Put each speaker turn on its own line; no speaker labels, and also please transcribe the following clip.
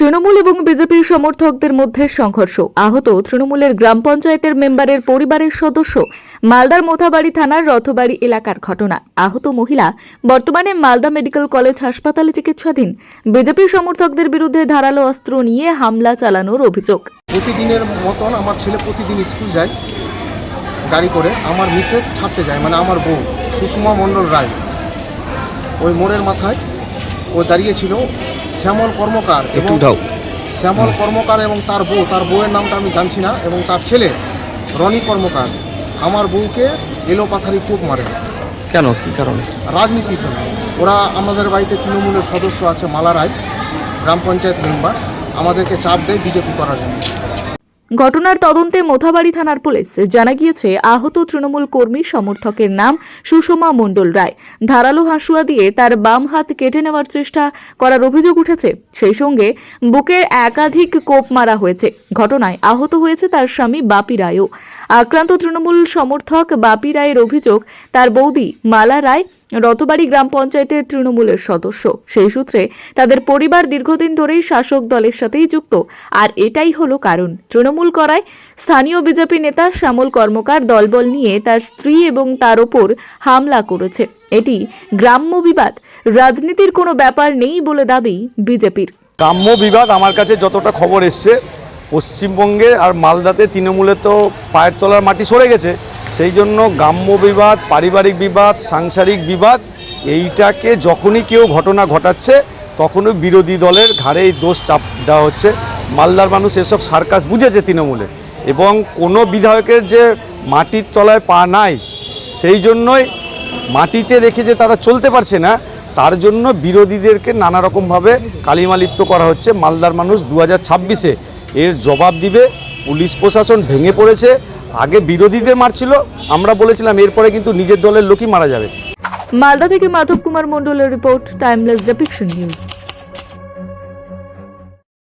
তৃণমূল এবং বিজেপির সমর্থকদের মধ্যে সংঘর্ষ। আহত তৃণমূলের গ্রাম পঞ্চায়েতের মেম্বারের পরিবারের সদস্য মালদার মোথাবাড়ি থানার রথবাড়ি এলাকার ঘটনা। আহত মহিলা বর্তমানে মালদা মেডিকেল কলেজ হাসপাতালে চিকিৎসাধীন। বিজেপির সমর্থকদের বিরুদ্ধে ধারালো অস্ত্র নিয়ে হামলা চালানোর অভিযোগ।
প্রতিদিনের মতন আমার ছেলে প্রতিদিন স্কুল যায় গাড়ি করে। আমার মিসেস ছাড়তে যায় মানে আমার বউ, সুষমা মণ্ডল রায়। ওই মোড়ের মাথায় ও দাঁড়িয়েছিল শ্যামল কর্মকার এবং শ্যামল কর্মকার এবং তার বউ তার বউয়ের নামটা আমি জানছি না এবং তার ছেলে রনি কর্মকার আমার বউকে এলো পাথারি কূপ মারে।
কেন? কি কারণে?
রাজনীতির জন্য ওরা আমাদের বাড়িতে তৃণমূলের সদস্য আছে মালা রায় গ্রাম পঞ্চায়েত মেম্বার। আমাদেরকে চাপ দেয় বিজেপি করার জন্য।
ঘটনার তদন্তে মোথাবাড়ি থানার পুলিশ জানা গিয়েছে, আহত তৃণমূল কর্মী সমর্থকের নাম সুষমা মণ্ডল রায়। ধারালো হাসুয়া দিয়ে তার বাম হাত কেটে নেওয়ার চেষ্টা করার অভিযোগ উঠেছে। সেই সঙ্গে বুকে একাধিক কোপ মারা হয়েছে। ঘটনায় আহত হয়েছে তার স্বামী বাপি রায়ও। আক্রান্ত তৃণমূল সমর্থক বাপি রায়ের অভিযোগ, তার বৌদি মালা রায় রতবাড়ি গ্রাম পঞ্চায়েতের তৃণমূলের সদস্য। সেই সূত্রে তাদের পরিবার দীর্ঘদিন ধরেই শাসক দলের সাথেই যুক্ত। আর এটাই হলো কারণ। তৃণমূল করায় স্থানীয় বিজেপি নেতা, শ্যামল কর্মকার দলবল নিয়ে তার স্ত্রী এবং তার ওপর হামলা করেছে। এটি গ্রাম্য বিবাদ। রাজনীতির কোনো ব্যাপার নেই বলে দাবি বিজেপির।
গ্রাম্য বিবাদ আমার কাছে যতটা খবর এসছে পশ্চিমবঙ্গে আর মালদাতে তৃণমূলে তো পায়ের তলার মাটি সরে গেছে, সেই জন্য গ্রাম্য বিবাদ, পারিবারিক বিবাদ, সাংসারিক বিবাদ, এইটাকে যখনই কেউ ঘটনা ঘটাচ্ছে, তখনই বিরোধী দলের ঘাড়ে এই দোষ চাপ দেওয়া হচ্ছে। মালদার মানুষ এসব সার্কাস বুঝেছে তৃণমূলে এবং কোনো বিধায়কের যে মাটির তলায় পা নাই, সেই জন্যই মাটিতে রেখে যে তারা চলতে পারছে না, তার জন্য বিরোধীদেরকে নানা রকমভাবে কালিমালিপ্ত করা হচ্ছে। মালদার মানুষ দু হাজার ছাব্বিশে এর জবাব দিবে পুলিশ প্রশাসন ভেঙে পড়েছে। আগে বিরোধীদের মারছিল, আমরা বলেছিলাম এরপরে কিন্তু নিজের দলের লোকই মারা যাবে।
মালদা থেকে মাধব কুমার মণ্ডলের রিপোর্ট, টাইমলেস ডেপিকশন নিউজ।